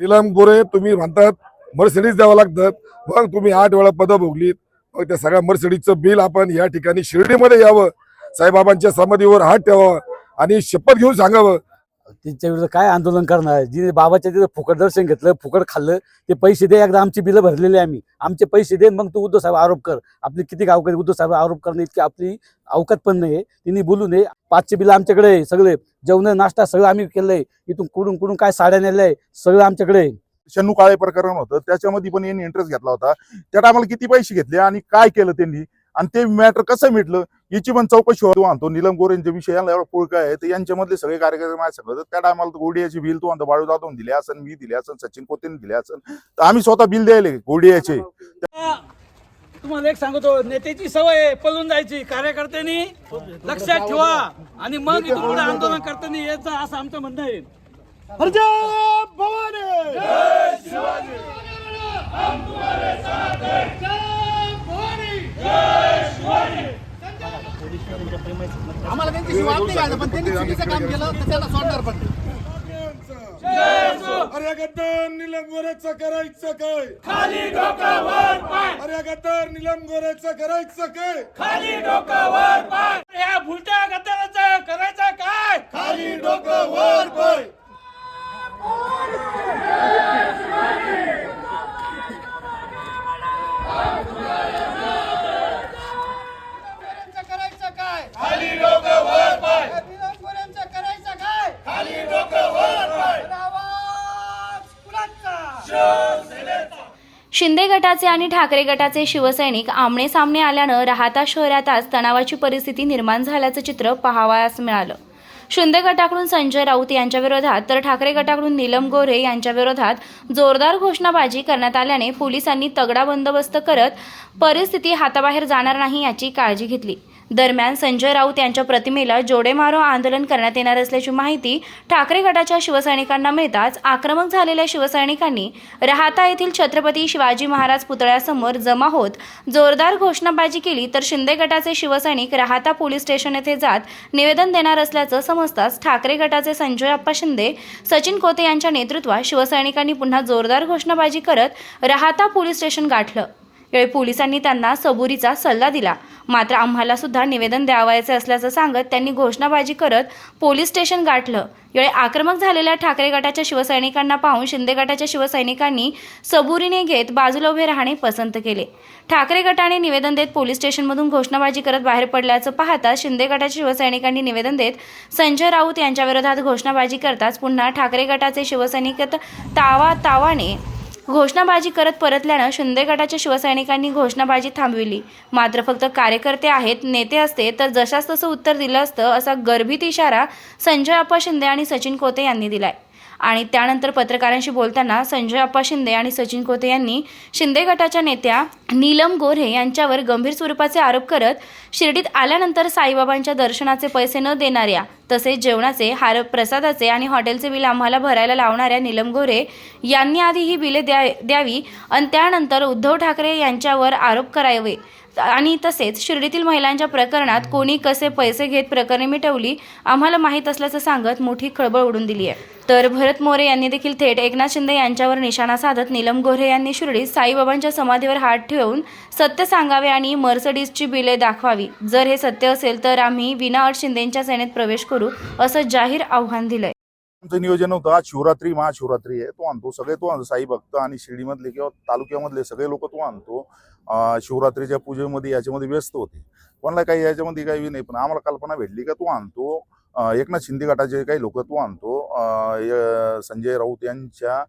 निलम गोरे तुम्ही म्हणतात मर्सिडीज द्यावं लागतात मग तुम्ही आठ वेळा पदं भोगलीत. मग त्या सगळ्या मर्सिडीजचं बिल आपण या ठिकाणी शिर्डीमध्ये यावं. साईबाबांच्या समाधीवर हात ठेवावा आणि शपथ घेऊन सांगावं. त्यांच्या विरुद्ध काय आंदोलन करणार? जिने बाबाच्या तिथं फुकट दर्शन घेतलं फुकट खाल्लं ते पैसे दे एकदा आमची बिलं भरलेली आहे आम्ही. आमचे पैसे दे मग तू उद्धव साहेब आरोप कर. आपली किती गावकरी उद्धव साहेब आरोप करणे इतकी आपली अवकात पण नाही तिने बोलू नये. पाचशे बिलं आमच्याकडे आहे सगळे. जेवण नाश्ता सगळं आम्ही केलंय. इथून कुठून कुठून काय साड्या नेल्या सगळं आमच्याकडे आहे. शन्नू काळे प्रकरण होतं. त्याच्यामध्ये पण यांनी इंटरेस्ट घेतला होता. त्या टायमाला किती पैसे घेतले आणि काय केलं त्यांनी? आणि ते मॅटर कसं मिटलं? याची पण चौकशी होतो आणतो निलम गोरेंच्या विषय यांना एवढा पुळका आहे तर यांच्यामधले सगळे कार्यकर्ते माझ्या सांगत त्या टायमाला गोडियाची बिल तू आणतो बाळू जाधव दिले असन मी दिले असन सचिन कोतेने दिले असन तर आम्ही स्वतः बिल द्यायले गोडियाचे. हो, हो, हो. तुम्हाला एक सांगतो नेत्याची सवय पळून जायची कार्यकर्त्यांनी लक्षात ठेवा आणि मग पुढे आंदोलन करताना यायचं असं आमचं म्हणणं आहे. आम्हाला त्यांच्याशी वाद नाही घालायचा, पण त्यांनी चुकीचं काम केलं तर त्याला सोडणार पण. अरे गद्दार निलम गोरेचं करायचं काय? खाली डोकावर अरे गद्दार निलम गोरेचं करायचं काय? खाली डोकावर पाय या भुलट्या गद्दाराचं करायचं काय खाली डोकं वर पाय गोऱ्यांचं करायचं काय खाली डोकं वर पाय गोऱ्यांचं करायचं काय खाली डोकं वर पाय आवाज कुणाचा शिंदे गटाचे आणि ठाकरे गटाचे शिवसैनिक आमने सामने आल्यानं राहता शहरात आज तणावाची परिस्थिती निर्माण झाल्याचं चित्र पाहावयास मिळालं. शिंदे गटाकडून संजय राऊत यांच्या विरोधात तर ठाकरे गटाकडून नीलम गोऱ्हे यांच्या विरोधात जोरदार घोषणाबाजी करण्यात आल्याने पोलिसांनी तगडा बंदोबस्त करत परिस्थिती हाताबाहेर जाणार नाही याची काळजी घेतली. दरम्यान संजय राऊत यांच्या प्रतिमेला जोडेमारो आंदोलन करण्यात येणार असल्याची माहिती ठाकरे गटाच्या शिवसैनिकांना मिळताच आक्रमक झालेल्या शिवसैनिकांनी राहता येथील छत्रपती शिवाजी महाराज पुतळ्यासमोर जमा होत जोरदार घोषणाबाजी केली तर शिंदे गटाचे शिवसैनिक राहता पोलीस स्टेशन येथे जात निवेदन देणार असल्याचं समजताच ठाकरे गटाचे संजय अप्पा शिंदे सचिन कोते यांच्या नेतृत्वात शिवसैनिकांनी पुन्हा जोरदार घोषणाबाजी करत राहता पोलीस स्टेशन गाठलं. यावेळी पोलिसांनी त्यांना सबुरीचा सल्ला दिला. मात्र आम्हाला सुद्धा निवेदन द्यावायचे असल्याचं सांगत त्यांनी घोषणाबाजी करत पोलीस स्टेशन गाठलं. यावेळी आक्रमक झालेल्या ठाकरे गटाच्या शिवसैनिकांना पाहून शिंदे गटाच्या शिवसैनिकांनी सबुरीने घेत बाजूला उभे राहणे पसंत केले. ठाकरे गटाने निवेदन देत पोलीस स्टेशनमधून घोषणाबाजी करत बाहेर पडल्याचं पाहता शिंदे गटाच्या शिवसैनिकांनी निवेदन देत संजय राऊत यांच्याविरोधात घोषणाबाजी करताच पुन्हा ठाकरे गटाचे शिवसैनिक तावा तावाने घोषणाबाजी करत परतल्यानं शिंदे गटाच्या शिवसैनिकांनी घोषणाबाजी थांबविली. मात्र फक्त कार्यकर्ते आहेत नेते असते तर जशास तसं उत्तर दिलं असतं असा गर्भित इशारा संजय अप्पा शिंदे आणि सचिन कोते यांनी दिलाय. आणि त्यानंतर पत्रकारांशी बोलताना संजय अप्पा शिंदे आणि सचिन कोते यांनी शिंदे गटाच्या नेत्या नीलम गोऱ्हे यांच्यावर गंभीर स्वरूपाचे आरोप करत शिर्डीत आल्यानंतर साईबाबांच्या दर्शनाचे पैसे न देणाऱ्या तसेच जेवणाचे हार प्रसादाचे आणि हॉटेलचे बिल आम्हाला भरायला लावणाऱ्या नीलम गोरे यांनी आधी ही बिले द्या द्यावी आणि त्यानंतर उद्धव ठाकरे यांच्यावर आरोप करावे. आणि तसेच शिर्डीतील महिलांच्या प्रकरणात कोणी कसे पैसे घेत प्रकरणे मिटवली आम्हाला माहीत असल्याचं सांगत मोठी खळबळ उडून दिली आहे. तर भरत मोरे यांनी देखील थेट एकनाथ शिंदे यांच्यावर निशाणा साधत नीलम गोऱ्हे यांनी शिर्डीत साईबाबांच्या समाधीवर हात ठेवून सत्य सांगावे आणि मर्सडीजची बिले दाखवावी. जर हे सत्य असेल तर आम्ही विनाअट शिंदेच्या सेनेत प्रवेश करू असं जाहीर आव्हान दिलंय. आमचं नियोजन होतं आज शिवरात्री महाशिवरात्री आहे तो आणतो. सगळे तो आणतो साई भक्त आणि शिर्डीमधले किंवा तालुक्यामधले सगळे लोक तो आणतो. शिवरात्रीच्या पूजेमध्ये याच्यामध्ये व्यस्त होते. कोणाला काही याच्यामध्ये काही नाही पण आम्हाला कल्पना भेटली का तो आणतो. एकनाथ शिंदे गटाचे काही लोक तो आणतो. संजय राऊत यांच्या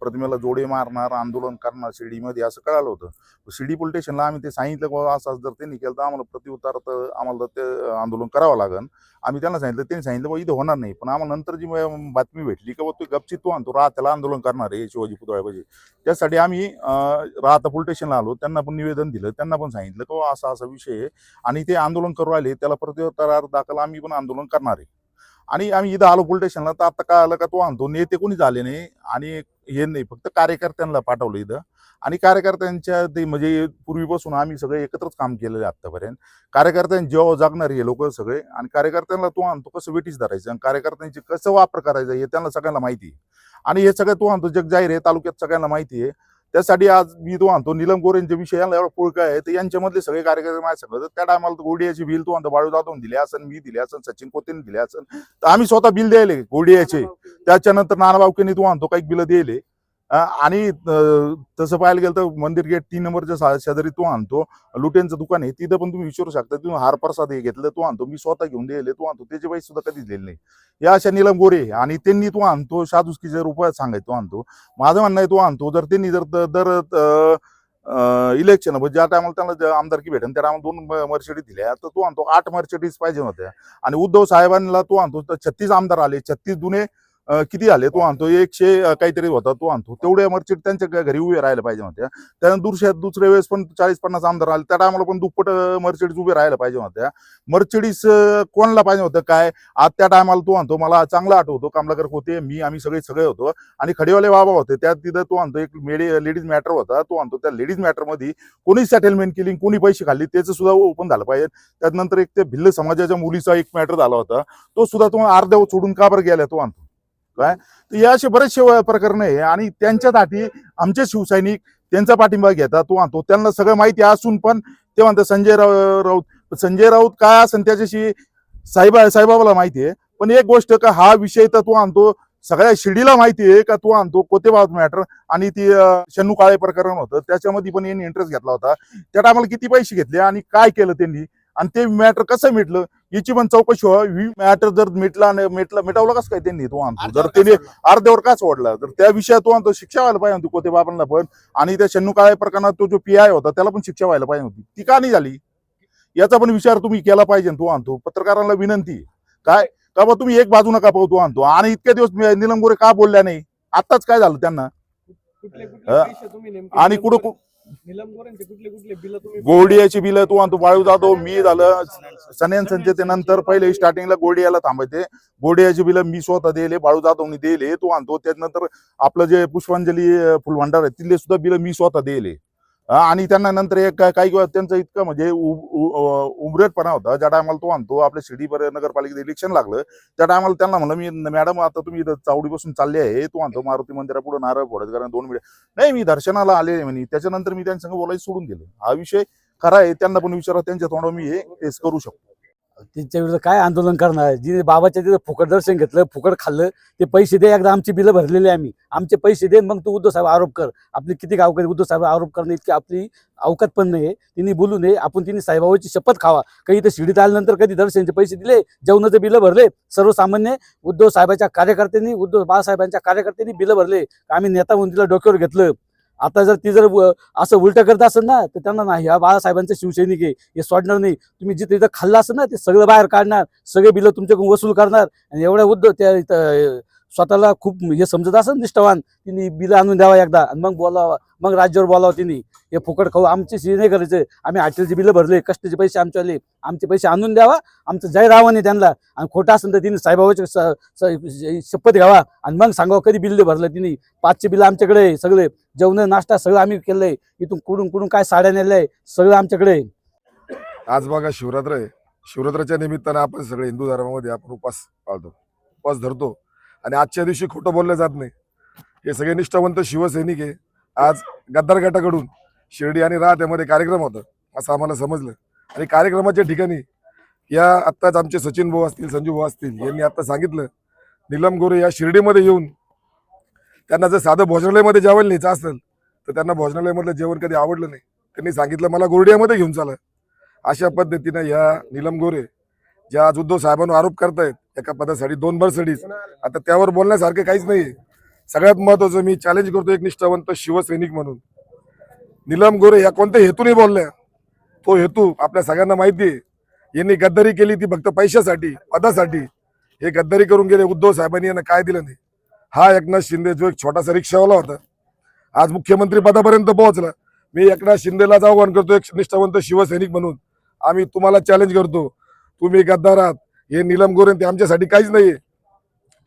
प्रतिमेला जोडे मारणार आंदोलन करणार शिर्डीमध्ये असं कळालं होतं. शिर्डी पोलीस स्टेशनला आम्ही ते सांगितलं की बाबा असं असं जर त्यांनी केलं तर आम्हाला प्रत्युत्तर तर आम्हाला ते आंदोलन करावं लागेल आम्ही त्यांना सांगितलं त्यांनी सांगितलं बा इथं होणार नाही. पण आम्हाला नंतर जी बातमी भेटली की बा तू गपचित तो आणतो राह त्याला आंदोलन करणार आहे शिवाजी पुतळ्यापाशी. त्यासाठी आम्ही राहता पोलीस स्टेशनला आलो. त्यांना पण निवेदन दिलं. त्यांना पण सांगितलं की असा असा विषय आहे. आणि ते आंदोलन करू राहिले. त्याला प्रत्युत्तर दाखल आम्ही पण आंदोलन करणार आहे. आणि आम्ही इथं आलो पोलीस स्टेशनला तर आता काय आलं का तो आणतो नेते कोणी झाले नाही आणि हे नाही फक्त कार्यकर्त्यांना पाठवलं इथं. आणि कार्यकर्त्यांच्या ते म्हणजे पूर्वीपासून आम्ही सगळे एकत्रच काम केलेलं आहे आत्तापर्यंत कार्यकर्त्यांनी जेव्हा जागणार हे लोक सगळे आणि कार्यकर्त्यांना तो आणतो कसं वेटीच धरायचं? आणि कार्यकर्त्यांची कसं वापर करायचा हे त्यांना सगळ्यांना माहिती आहे. आणि हे सगळं तो आणतो जग जाहीर आहे तालुक्यात सगळ्यांना माहिती आहे. त्यासाठी आज मी तो म्हणतो निलम गोरेंच्या विषय याला एवढा पुळका आहे तर यांच्यामधले सगळे कार्यकर्ते माझ्या सांगत त्या टायमाला गोडियाची बिल तो म्हणतो बाळू जाधव दिले असन मी दिले असन सचिन कोतेने दिले असन. तर आम्ही स्वतः बिल द्यायले गोडियाचे. त्याच्यानंतर नाना बावकेने तो म्हणतो काही बिल अं, आणि तसं पाहायला गेलं तर मंदिर गेट तीन नंबरच्या शेजारी तो आणतो. लुटेंचं दुकान आहे तिथं पण तुम्ही विचारू शकता तुम्ही हार प्रसाद हे घेतलं तो आणतो. मी स्वतः घेऊन दिले तो आणतो. त्याचे पैसे सुद्धा कधीच दिले नाही. या अशा निलम गोरे आणि त्यांनी तो आणतो शादुस्कीचे रुपयात सांगायचं तो आणतो. माझं म्हणणं आहे तो आणतो. जर त्यांनी जर दर इलेक्शन ज्या टायमाला त्यांना आमदारकी भेटेल त्या टायमाला दोन मर्सिडीज दिल्या तर तो आणतो. आठ मर्सिडीज पाहिजे होत्या. आणि उद्धव साहेबांना तो आणतो. तर छत्तीस आमदार आले छत्तीस जुने किती आले? तो आणतो. एकशे काहीतरी होता. तो आणतो. तेवढ्या मर्चिड त्यांच्या घरी उभे राहायला पाहिजे होत्या. त्यानंतर दुसऱ्या दुसऱ्या वेळेस पण चाळीस पन्नास आमदार आले. त्या टायमाला पण दुप्पट मर्सिडीज उभे राहायला पाहिजे होत्या. मर्सिडीज कोणाला पाहिजे होतं काय? आज त्या टायमाला तो आणतो. मला चांगला आठवतो. कमलाकर होते मी आम्ही सगळे सगळे होतो. आणि खडीवाले बाबा होते. त्यात तिथं तो आणतो. एक मेडी लेडीज मॅटर होता. तो आणतो. त्या लेडीज मॅटरमध्ये कोणी सेटलमेंट केली कोणी पैसे खाल्ले त्याचं सुद्धा ओपन झालं पाहिजे. त्यानंतर एक ते भिल्ल समाजाच्या मुलीचा एक मॅटर झाला होता. तो सुद्धा तो अर्ध्यावर सोडून का बरं गेला? तो आणतो. काय? तर या असे बरेचसे प्रकरण आहे आणि त्यांच्यासाठी आमचे शिवसैनिक त्यांचा पाठिंबा घेतात. तो आणतो त्यांना सगळं माहिती असून पण ते म्हणतात संजय राव राऊत संजय राऊत काय असं त्याच्याशी साईबा साईबाबाला माहिती आहे. पण एक गोष्ट का हा विषय तर तो आणतो सगळ्या शिडीला माहिती आहे का तो आणतो कोतेबाद मॅटर आणि ती अं, शन्नू काळे प्रकरण होतं त्याच्यामध्ये पण यांनी इंटरेस्ट घेतला होता. त्या टायमाला किती पैसे घेतले आणि काय केलं त्यांनी? आणि ते मॅटर कसं मिटलं? याची पण चौकशी व्हावी. मॅटर जर मिटला न- मिटला मिटवलं कसं काय त्यांनी? तो आणतो. जर त्यांनी अर्ध्यावर का सोडला? तर त्या विषयात तो आणतो. शिक्षा व्हायला पाहिजे होती कोते बाबांना पण. आणि त्या शन्नू काळे प्रकरणात तो जो पी आय होता त्याला पण शिक्षा व्हायला पाहिजे होती. ती का नाही झाली? याचा पण विचार तुम्ही केला पाहिजे तो आणतो. पत्रकारांना विनंती. काय? का बा तुम्ही एक बाजू नका पाहू तो आणतो. आणि इतके दिवस मी- निलम गोरे का बोलल्या नाही? आताच काय झालं त्यांना? कुठले कुठले अ, पैसे तुम्ही नेमके? आणि कुठं कुठले बिल तू आणतो बाळू जाधव मी झालं सनेन संचतेनंतर पहिले स्टार्टिंगला गोल्डियाला थांबायचे. गोल्डियाची बिलं मी स्वतः दिले बाळू जाधवनी दिले तो आणतो त्यानंतर आपलं जे पुष्पांजली फुलभांडार आहे तिथले सुद्धा बिलं मी स्वतः दिले. आणि त्यांना नंतर एक काय- काही किंवा त्यांचं इतकं म्हणजे उमरेटपणा होता. ज्या टायमाला तो आणतो आपल्या शिर्डी नगरपालिकेत इलेक्शन लागलं त्या टायमाला त्यांना म्हणलं मी मॅडम आता तुम्ही चावडीपासून चालले आहे. तो आणतो मारुती मंदिरापुढे नारळ फोडत कारण दोन मिनिट नाही मी दर्शनाला आले म्हणे. त्याच्यानंतर मी त्यांच्यासंग बोलायचं सोडून दिलं. हा विषय खरा आहे. त्यांना पण विचारा त्यांच्या तोंडावर मी हे फेस करू शकतो. त्यांच्या विरुद्ध काय आंदोलन करणार? जिने बाबाच्या तिथं फुकट दर्शन घेतलं फुकट खाल्लं ते पैसे दे एकदा आमची बिलं भरलेली आहे आम्ही. आमचे पैसे दे मग तू उद्धव साहेब आरोप कर. आपली किती गावकरी उद्धव साहेब आरोप करणे इतकी आपली अवकात पण नाही तिने बोलू नये आपण तिने साहेबाबाची शपथ खावा. काही इथं शिडीत आल्यानंतर कधी दर्शनचे पैसे दिले जेवणाचे बिलं भरले सर्वसामान्य उद्धव साहेबाच्या कार्यकर्त्यांनी उद्धव बाळासाहेबांच्या कार्यकर्त्यांनी बिलं भरले. आम्ही नेता म्हणून तिला डोक्यावर घेतलं. आता जर ती जर असं उलट करत असेल ना तर त्यांना नाही हा बाळासाहेबांचे शिवसैनिक आहे हे सोडणार नाही. तुम्ही जिथे इथं खाल्लं असेल ना ते सगळं बाहेर काढणार सगळे बिलं तुमच्याकडून वसूल करणार आणि एवढ्या उद्योग त्या इथं स्वतःला खूप हे समजत असं निष्ठावान तिने बिलं आणून द्यावा एकदा. आणि मग बोलावा मग राज्यावर बोलावं तिने. हे फुकट खाऊ आमचे सी नाही करायचे. आम्ही हॉटेलचे बिलं भरले कष्टाचे पैसे आमचे आले. आमचे पैसे आणून द्यावा आमचं जाहीर आव्हान आहे त्यांना. आणि खोटं असेल तर तिने साईबाबाची स- शपथ घ्यावा. आणि मग सांगावं कधी बिल भरलं तिने? पाचशे बिलं आमच्याकडे सगळे. जेवण नाश्ता सगळं आम्ही केलंय. इथून कुडून कुडून काय साड्या नेल्या सगळं आमच्याकडे आज बघा शिवरात्र आहे. शिवरात्राच्या निमित्तानं आपण सगळे हिंदू धर्मामध्ये आपण उपास पाळतो. उपास धरतो. आणि आजच्या दिवशी खोटं बोललं जात नाही. हे सगळे निष्ठावंत शिवसैनिक आहे. आज गद्दार गटाकडून शिर्डी आणि राहत्यामध्ये कार्यक्रम होता असं आम्हाला समजलं. आणि कार्यक्रमाच्या ठिकाणी या आत्ताच आमचे सचिन भाऊ असतील संजू भाऊ असतील यांनी आत्ता सांगितलं निलम गोरे या शिर्डीमध्ये येऊन त्यांना जर साधं भोजनालयामध्ये जेवण न्यायचं असेल तर त्यांना भोजनालयामधलं जेवण कधी आवडलं नाही. त्यांनी सांगितलं मला गोरडियामध्ये घेऊन चाला. अशा पद्धतीनं या निलम गोरे ज्या आज उद्धव साहेबांवर आरोप करतायत एका पदासाठी दोन बरसडीच आता त्यावर बोलण्यासारखं काहीच नाही सगळ्यात महत्वाचं मी चॅलेंज करतो एक निष्ठावंत शिवसैनिक म्हणून. निलम गोरे या कोणत्या हेतूने बोलल्या? तो हेतू आपल्या सगळ्यांना माहिती आहे. यांनी गद्दारी केली ती फक्त पैशासाठी पदासाठी. हे गद्दारी करून गेले उद्धव साहेबांनी यांना काय दिलं नाही. हा एकनाथ शिंदे जो एक छोटासा रिक्षावाला होता आज मुख्यमंत्री पदापर्यंत पोहोचला. मी एकनाथ शिंदेलाच आव्हान करतो एक निष्ठावंत शिवसैनिक म्हणून. आम्ही तुम्हाला चॅलेंज करतो. तुम्ही गद्दार आहात. हे निलम गोरे ते आमच्यासाठी काहीच नाही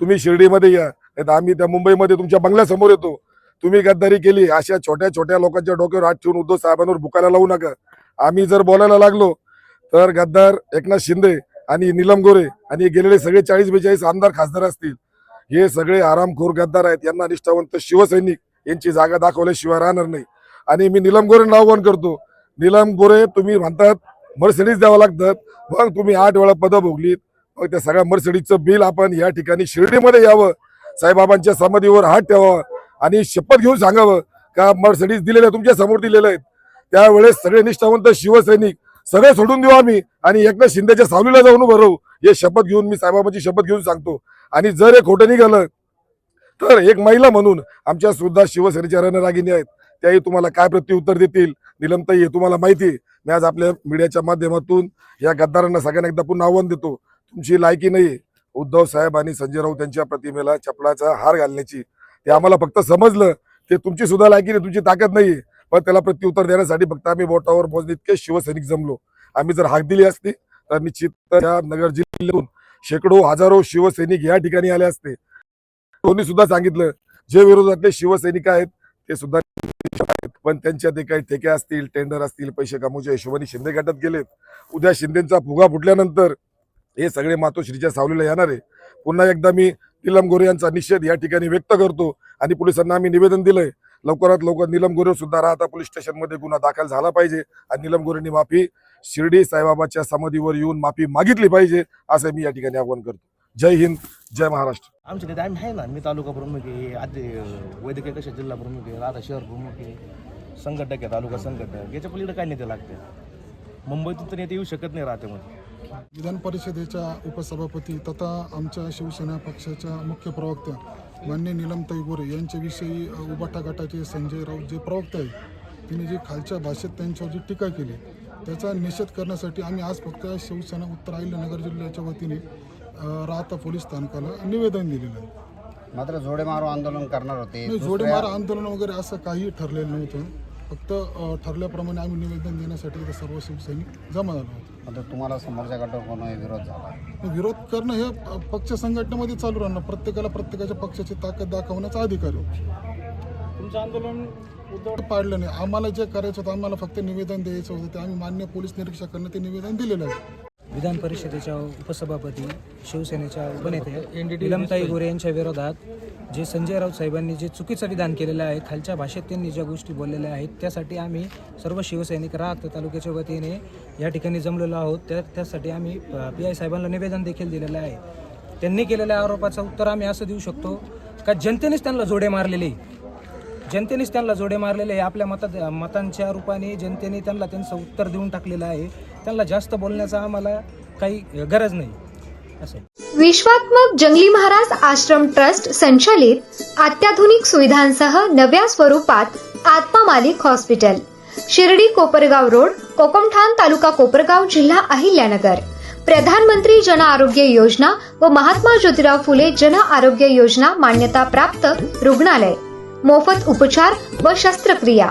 तुम्ही शिर्डीमध्ये या. नाही आम्ही त्या मुंबईमध्ये तुमच्या बंगल्यासमोर येतो. तुम्ही गद्दारी केली. अशा छोट्या छोट्या लोकांच्या डोक्यावर हात ठेवून उद्धव साहेबांवर बुकायला लावू नका. आम्ही जर बोलायला लागलो तर गद्दार एकनाथ शिंदे आणि निलम गोरे आणि गेलेले सगळे चाळीस बेचाळीस आमदार खासदार असतील. हे सगळे आरामखोर गद्दार आहेत. यांना निष्ठावंत शिवसैनिक यांची जागा दाखवल्याशिवाय राहणार नाही. आणि मी निलम गोरे आव्हान करतो. निलम गोरे तुम्ही म्हणतात मर्सिडीज द्यावं लागतात मग तुम्ही आठ वेळा पदं भोगलीत. मग त्या सगळ्या मर्सिडीजचं बिल आपण या ठिकाणी शिर्डीमध्ये यावं. साईबाबांच्या समाधीवर हात ठेवावा. आणि शपथ घेऊन सांगावं का मर्सिडीज दिलेल्या तुमच्यासमोर दिलेल्या आहेत. त्यावेळेस सगळे निष्ठावंत शिवसैनिक सगळे सोडून देऊ आम्ही आणि एकनाथ शिंदेच्या सावलीला जाऊन उभं राहू. हे शपथ घेऊन मी साईबाबांची शपथ घेऊन सांगतो. आणि जर हे खोटं निघालं तर एक महिला म्हणून आमच्या सुद्धा शिवसेनेच्या रणरागिणी आहेत. त्याही तुम्हाला काय प्रत्युत्तर देतील? निलमताई हे तुम्हाला माहिती आहे. मी आज आपल्या मीडियाच्या माध्यमातून या गद्दारांना सगळ्यांना एकदा पुन्हा आव्हान देतो. तुमची लायकी नाही. उद्धव साहेब आणि संजय राऊत यांच्या प्रतिमेला चपलाचा हार घालण्याची. ते आम्हाला फक्त समजलं. ते तुमची सुद्धा लायकी नाही तुमची ताकद नाही. पण त्याला प्रत्युत्तर देण्यासाठी फक्त आम्ही बोटावर मोजणे इतके शिवसैनिक जमलो. आम्ही जर हाक दिली असती तर निश्चित या नगर जिल्ह्यातून शेकडो हजारो शिवसैनिक या ठिकाणी आले असते. कोणी सुद्धा सांगितलं जे विरोधातले शिवसैनिक आहेत ते सुद्धा पण त्यांच्या ते काही ठेके असतील टेंडर असतील पैसे कामूच्या हिशोबाने शिंदे गटात गेलेत उद्या शिंदेचा फुगा फुटल्यानंतर हे सगळे मातोश्रीच्या सावलीला येणार आहे. पुन्हा एकदा मी निलम गोरे यांचा निषेध या ठिकाणी व्यक्त करतो आणि पोलिसांना आम्ही निवेदन दिलंय. लवकरात लवकर निलम गोरे सुद्धा राहता पोलीस स्टेशनमध्ये गुन्हा दाखल झाला पाहिजे आणि निलम गोरेंनी माफी शिर्डी साईबाबाच्या समाधीवर येऊन माफी मागितली पाहिजे असं मी या ठिकाणी आवाहन करतो. जय हिंद जय महाराष्ट्र. आमच्या तिथे आम्ही आहे ना मी तालुका प्रमुख आहे आधी वैद्यकीय कशा जिल्हा प्रमुख आहे राधा शहर प्रमुख आहे. संघटक आहे तालुका संघटक याच्या पलीकडे काय नेते लागते? मुंबईतून तर नेते येऊ शकत नाही राहतेमध्ये विधान परिषदेच्या उपसभापती तथा आमच्या शिवसेना पक्षाच्या मुख्य प्रवक्त्या मान्य निलमताई गोरे यांच्याविषयी उबाटा गटाचे संजय राऊत जे प्रवक्ते आहेत त्यांनी जी खालच्या भाषेत त्यांच्यावर जी टीका केली त्याचा निषेध करण्यासाठी आम्ही आज फक्त शिवसेना उत्तर अहिल्यानगर जिल्ह्याच्या वतीने राहता पोलीस स्थानकाला निवेदन दिलेलं आहे. मात्र जोडेमारो आंदोलन करणार होते. नाही जोडेमार आंदोलन वगैरे असं काही ठरलेलं नव्हतं. फक्त अ, ठरल्याप्रमाणे आम्ही निवेदन देण्यासाठी इथं सर्व शिवसैनिक जमा झालो होतो. मात्र तुम्हाला समोरच्या गटावर कोणी विरोध झाला? विरोध करणं हे प- पक्ष संघटनेमध्ये चालू राहणार. प्रत्येकाला प्रत्येकाच्या पक्षाची ताकद दाखवण्याचा अधिकार आहे. तुमचं आंदोलन उद्धव पाडलं नाही. आम्हाला जे करायचं होतं आम्हाला फक्त निवेदन द्यायचं होतं ते आम्ही मान्य पोलीस निरीक्षकांना ते निवेदन दिलेलं आहे. विधान परिषदेच्या उपसभापती शिवसेनेच्या उपनेते निलमताई गोरे यांच्या विरोधात जे संजय राऊत साहेबांनी जे चुकीचं विधान केलेलं आहे खालच्या भाषेत त्यांनी ज्या गोष्टी बोललेल्या आहेत त्यासाठी आम्ही सर्व शिवसैनिक राहत तालुक्याच्या वतीने या ठिकाणी जमलेलो आहोत. त्या त्यासाठी आम्ही पी आय साहेबांना निवेदन देखील दिलेलं आहे. त्यांनी केलेल्या आरोपाचं उत्तर आम्ही असं देऊ शकतो का जनतेनेच त्यांना जोडे मारलेले. जनतेनेच त्यांना जोडे मारलेले आपल्या मतात मतांच्या रूपाने जनतेने त्यांना त्यांचं उत्तर देऊन टाकलेलं आहे. त्यांना जास्त बोलण्याचा आम्हाला काही गरज नाही. असं. विश्वात्मक जंगली महाराज आश्रम ट्रस्ट संचालित अत्याधुनिक सुविधांसह नव्या स्वरूपात आत्मा मालिक हॉस्पिटल शिर्डी कोपरगाव रोड कोकमठाण तालुका कोपरगाव जिल्हा अहिल्यानगर. प्रधानमंत्री जन आरोग्य योजना व महात्मा ज्योतिराव फुले जन आरोग्य योजना मान्यता प्राप्त रुग्णालय. मोफत उपचार व शस्त्रक्रिया.